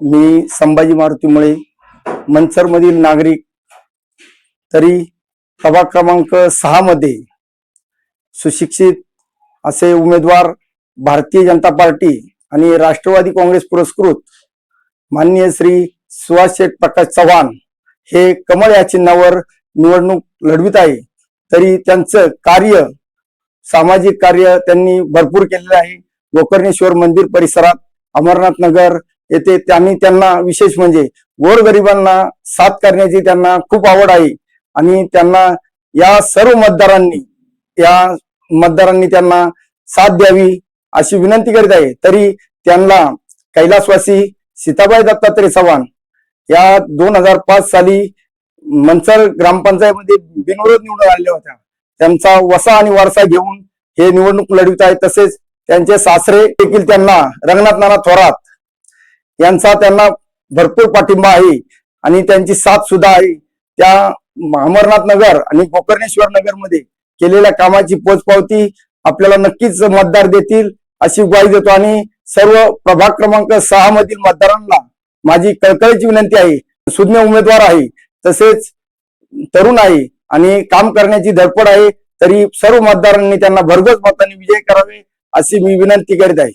मी संभाजी मारुतीमुळे मंचरमधील नागरिक तरी प्रभाग क्रमांक सहा मध्ये सुशिक्षित असे उमेदवार भारतीय जनता पार्टी आणि राष्ट्रवादी काँग्रेस पुरस्कृत माननीय श्री सुहास शेठ प्रकाश चव्हाण हे कमळ या चिन्हावर निवडणूक लढवित आहे. तरी त्यांचं कार्य सामाजिक कार्य त्यांनी भरपूर केलेलं आहे. गोकर्णेश्वर मंदिर परिसरात अमरनाथ नगर येथे त्यांनी त्यांना विशेष म्हणजे गोरगरिबांना साथ करण्याची त्यांना खूप आवड आहे. आणि त्यांना या सर्व मतदारांनी या मतदारांनी त्यांना साथ द्यावी अशी विनंती करीत आहे. तरी त्यांना कैलासवासी सीताबाई दत्तात्रय चव्हाण या दोन हजार पाच साली मंचर ग्रामपंचायतमध्ये बिनविरोध निवडून आलेल्या होत्या. त्यांचा वसा आणि वारसा घेऊन हे निवडणूक लढवित आहे तसेच त्यांचे सासरे देखील त्यांना रंगनाथ नाना थोरात यांचा त्यांना भरपूर पाठिंबा आहे. आणि त्यांची साथ सुद्धा आहे. त्या अमरनाथ नगर आणि गोकर्णेश्वर नगरमध्ये केलेल्या कामाची पोचपावती आपल्याला नक्कीच मतदार देतील अशी ग्वाही देतो. आणि सर्व प्रभाग क्रमांक सहा मधील मतदारांना माझी कळकळीची विनंती आहे. सुज्ञ उमेदवार आहे तसेच तरुण आहे आणि काम करण्याची धडपड आहे तरी सर्व मतदारांनी त्यांना भरघोस मतांनी विजय करावे अशी मी विनंती करीत आहे.